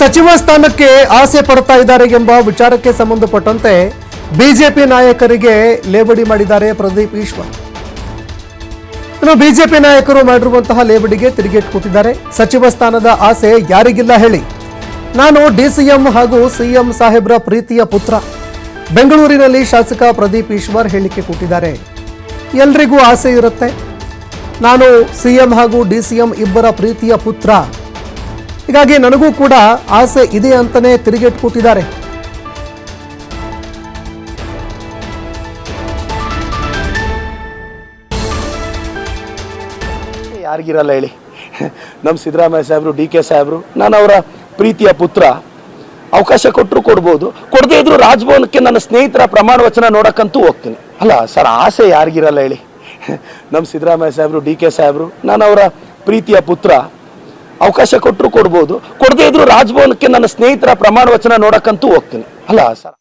ಸಚಿವ ಸ್ಥಾನಕ್ಕೆ ಆಸೆ ಪಡ್ತಾ ಇದ್ದಾರೆ ಎಂಬ ವಿಚಾರಕ್ಕೆ ಸಂಬಂಧಪಟ್ಟಂತೆ ಬಿಜೆಪಿ ನಾಯಕರಿಗೆ ಲೇಬಡಿ ಮಾಡಿದ್ದಾರೆ ಪ್ರದೀಪ್ ಈಶ್ವರ್. ಇನ್ನು ಬಿಜೆಪಿ ನಾಯಕರು ಮಾಡಿರುವಂತಹ ಲೇಬಡಿಗೆ ತಿರುಗೇಟ್ ಕೂತಿದ್ದಾರೆ ಸಚಿವ ಸ್ಥಾನದ ಆಸೆ ಯಾರಿಗಿಲ್ಲ ಹೇಳಿ. ನಾನು ಡಿಸಿಎಂ ಹಾಗೂ ಸಿಎಂ ಸಾಹೇಬ್ರ ಪ್ರೀತಿಯ ಪುತ್ರ. ಬೆಂಗಳೂರಿನಲ್ಲಿ ಶಾಸಕ ಪ್ರದೀಪ್ ಈಶ್ವರ್ ಹೇಳಿಕೆ ಕೊಟ್ಟಿದ್ದಾರೆ. ಎಲ್ರಿಗೂ ಆಸೆ ಇರುತ್ತೆ. ನಾನು ಸಿಎಂ ಹಾಗೂ ಡಿಸಿಎಂ ಇಬ್ಬರ ಪ್ರೀತಿಯ ಪುತ್ರ. ಹೀಗಾಗಿ ನನಗೂ ಕೂಡ ಆಸೆ ಇದೆ ಅಂತಲೇ ತಿರುಗೇಟ್ ಕೂತಿದ್ದಾರೆ. ಯಾರಿಗಿರಲ್ಲ ಹೇಳಿ. ನಮ್ಮ ಸಿದ್ದರಾಮಯ್ಯ ಸಾಹೇಬರು, ಡಿ ಕೆ ಸಾಹೇಬರು, ನಾನು ಅವರ ಪ್ರೀತಿಯ ಪುತ್ರ. ಅವಕಾಶ ಕೊಟ್ಟರು ಕೊಡ್ಬೋದು. ಕೊಡದೇ ಇದ್ರು ರಾಜಭವನಕ್ಕೆ ನನ್ನ ಸ್ನೇಹಿತರ ಪ್ರಮಾಣ ವಚನ ನೋಡಕ್ಕಂತೂ ಹೋಗ್ತೀನಿ. ಅಲ್ಲ, ಸರ್, ಆಸೆ ಯಾರಿಗಿರಲ್ಲ ಹೇಳಿ. ನಮ್ಮ ಸಿದ್ದರಾಮಯ್ಯ ಸಾಹೇಬರು, ಡಿ ಕೆ ಸಾಹೇಬರು, ನಾನು ಅವರ ಪ್ರೀತಿಯ ಪುತ್ರ. ಅವಕಾಶ ಕೊಟ್ಟರು ಕೊಡ್ಬೋದು. ಕೊಡದೇ ಇದ್ರು ರಾಜಭವನಕ್ಕೆ ನನ್ನ ಸ್ನೇಹಿತರ ಪ್ರಮಾಣ ವಚನ ನೋಡಕ್ಕಂತೂ ಹೋಗ್ತೀನಿ. ಅಲ್ಲ ಸರ್.